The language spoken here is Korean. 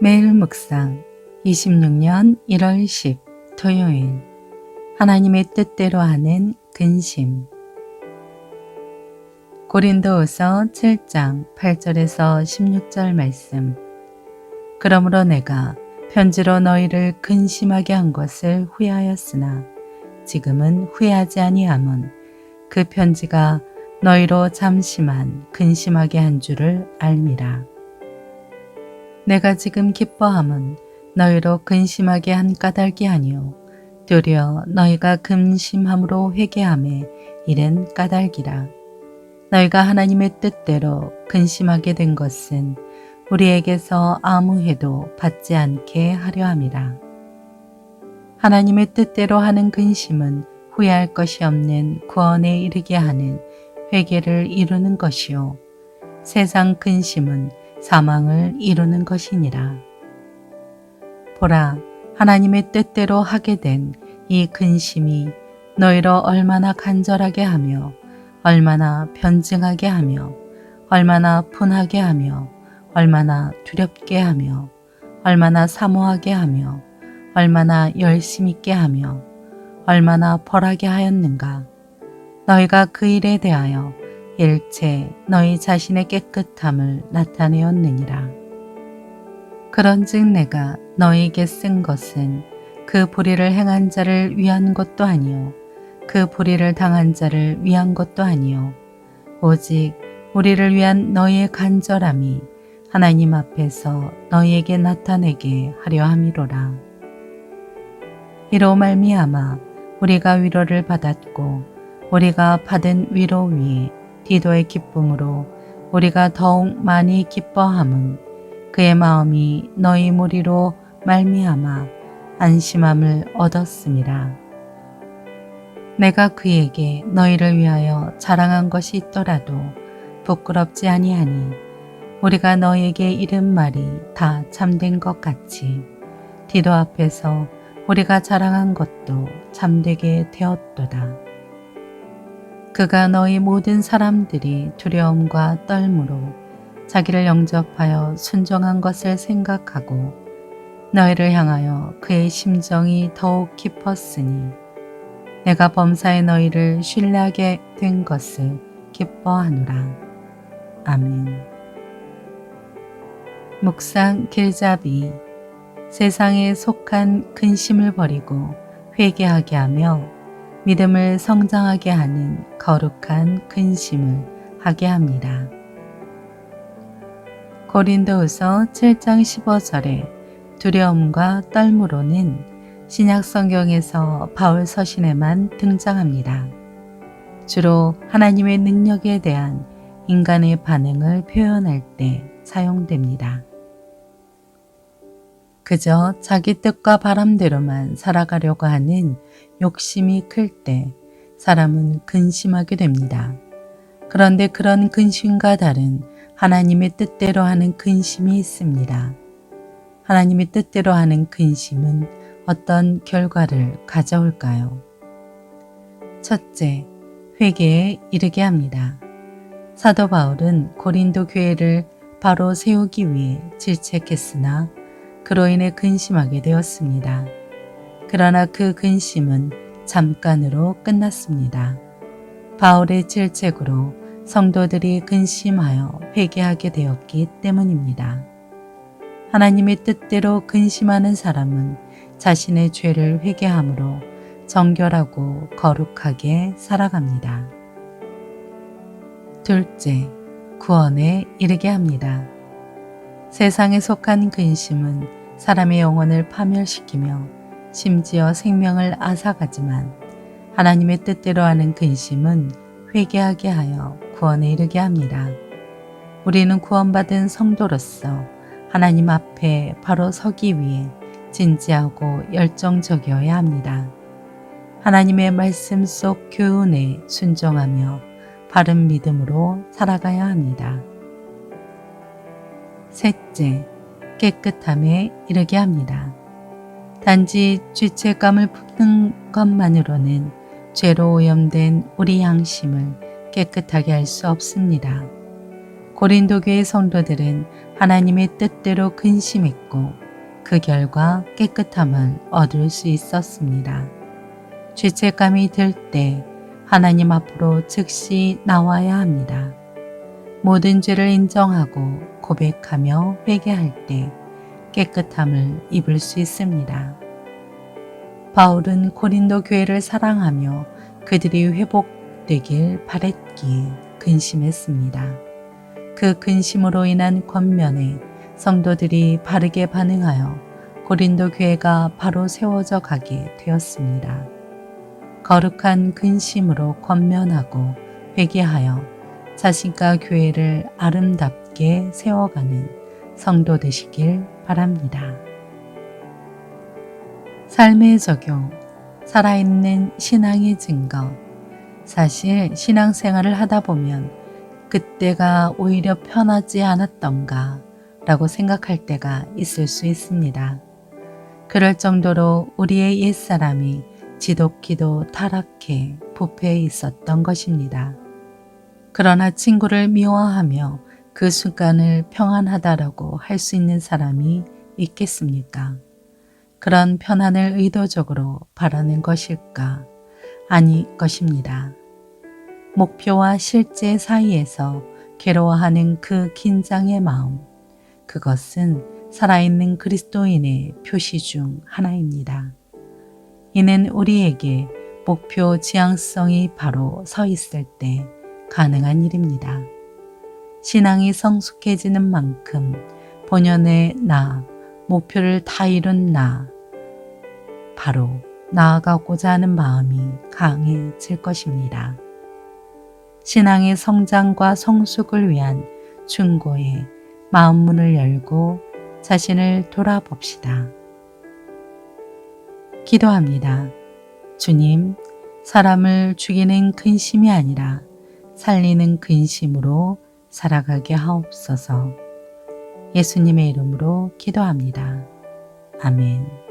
매일 묵상 26년 1월 10 토요일. 하나님의 뜻대로 하는 근심. 고린도후서 7장 8절에서 16절 말씀. 그러므로 내가 편지로 너희를 근심하게 한 것을 후회하였으나 지금은 후회하지 아니함은 그 편지가 너희로 잠시만 근심하게 한 줄을 알미라. 내가 지금 기뻐함은 너희로 근심하게 한 까닭이 아니요 도리어 너희가 근심함으로 회개함에 이른 까닭이라. 너희가 하나님의 뜻대로 근심하게 된 것은 우리에게서 아무 해도 받지 않게 하려 함이라. 하나님의 뜻대로 하는 근심은 후회할 것이 없는 구원에 이르게 하는 회개를 이루는 것이요. 세상 근심은 사망을 이루는 것이니라. 보라, 하나님의 뜻대로 하게 된 이 근심이 너희로 얼마나 간절하게 하며 얼마나 변증하게 하며 얼마나 분하게 하며 얼마나 두렵게 하며 얼마나 사모하게 하며 얼마나 열심 있게 하며 얼마나 벌하게 하였는가. 너희가 그 일에 대하여 일체 너희 자신의 깨끗함을 나타내었느니라. 그런즉 내가 너희에게 쓴 것은 그 불의를 행한 자를 위한 것도 아니요 그 불의를 당한 자를 위한 것도 아니요 오직 우리를 위한 너희의 간절함이 하나님 앞에서 너희에게 나타내게 하려 함이로라. 이로 말미암아 우리가 위로를 받았고 우리가 받은 위로 위에 디도의 기쁨으로 우리가 더욱 많이 기뻐함은 그의 마음이 너희 무리로 말미암아 안심함을 얻었습니다. 내가 그에게 너희를 위하여 자랑한 것이 있더라도 부끄럽지 아니하니 우리가 너희에게 이른 말이 다 참된 것 같이 디도 앞에서 우리가 자랑한 것도 참되게 되었도다. 그가 너희 모든 사람들이 두려움과 떨므로 자기를 영접하여 순종한 것을 생각하고 너희를 향하여 그의 심정이 더욱 깊었으니 내가 범사에 너희를 신뢰하게 된 것을 기뻐하노라. 아멘. 묵상 길잡이 세상에 속한 근심을 버리고 회개하게 하며 믿음을 성장하게 하는 거룩한 근심을 하게 합니다. 고린도후서 7장 15절에 두려움과 떨므로는 신약 성경에서 바울 서신에만 등장합니다. 주로 하나님의 능력에 대한 인간의 반응을 표현할 때 사용됩니다. 그저 자기 뜻과 바람대로만 살아가려고 하는 욕심이 클 때 사람은 근심하게 됩니다. 그런데 그런 근심과 다른 하나님의 뜻대로 하는 근심이 있습니다. 하나님의 뜻대로 하는 근심은 어떤 결과를 가져올까요? 첫째, 회개에 이르게 합니다. 사도 바울은 고린도 교회를 바로 세우기 위해 질책했으나 그로 인해 근심하게 되었습니다. 그러나 그 근심은 잠깐으로 끝났습니다. 바울의 질책으로 성도들이 근심하여 회개하게 되었기 때문입니다. 하나님의 뜻대로 근심하는 사람은 자신의 죄를 회개함으로 정결하고 거룩하게 살아갑니다. 둘째, 구원에 이르게 합니다. 세상에 속한 근심은 사람의 영혼을 파멸시키며 심지어 생명을 앗아가지만 하나님의 뜻대로 하는 근심은 회개하게 하여 구원에 이르게 합니다. 우리는 구원받은 성도로서 하나님 앞에 바로 서기 위해 진지하고 열정적이어야 합니다. 하나님의 말씀 속 교훈에 순종하며 바른 믿음으로 살아가야 합니다. 셋째, 깨끗함에 이르게 합니다. 단지 죄책감을 푸는 것만으로는 죄로 오염된 우리 양심을 깨끗하게 할 수 없습니다. 고린도 교회 성도들은 하나님의 뜻대로 근심했고 그 결과 깨끗함을 얻을 수 있었습니다. 죄책감이 들 때 하나님 앞으로 즉시 나와야 합니다. 모든 죄를 인정하고 고백하며 회개할 때 깨끗함을 입을 수 있습니다. 바울은 고린도 교회를 사랑하며 그들이 회복되길 바랬기에 근심했습니다. 그 근심으로 인한 권면에 성도들이 바르게 반응하여 고린도 교회가 바로 세워져 가게 되었습니다. 거룩한 근심으로 권면하고 회개하여 자신과 교회를 아름답게 세워가는 성도 되시길 바랍니다. 삶의 적용, 살아있는 신앙의 증거. 사실 신앙생활을 하다 보면 그때가 오히려 편하지 않았던가 라고 생각할 때가 있을 수 있습니다. 그럴 정도로 우리의 옛사람이 지독히도 타락해 부패해 있었던 것입니다. 그러나 친구를 미워하며 그 순간을 평안하다라고 할 수 있는 사람이 있겠습니까? 그런 편안을 의도적으로 바라는 것일까? 아니 것입니다. 목표와 실제 사이에서 괴로워하는 그 긴장의 마음, 그것은 살아있는 그리스도인의 표시 중 하나입니다. 이는 우리에게 목표 지향성이 바로 서 있을 때 가능한 일입니다. 신앙이 성숙해지는 만큼 본연의 나, 목표를 다 이룬 나, 바로 나아가고자 하는 마음이 강해질 것입니다. 신앙의 성장과 성숙을 위한 충고에 마음문을 열고 자신을 돌아봅시다. 기도합니다. 주님, 사람을 죽이는 근심이 아니라 살리는 근심으로 살아가게 하옵소서. 예수님의 이름으로 기도합니다. 아멘.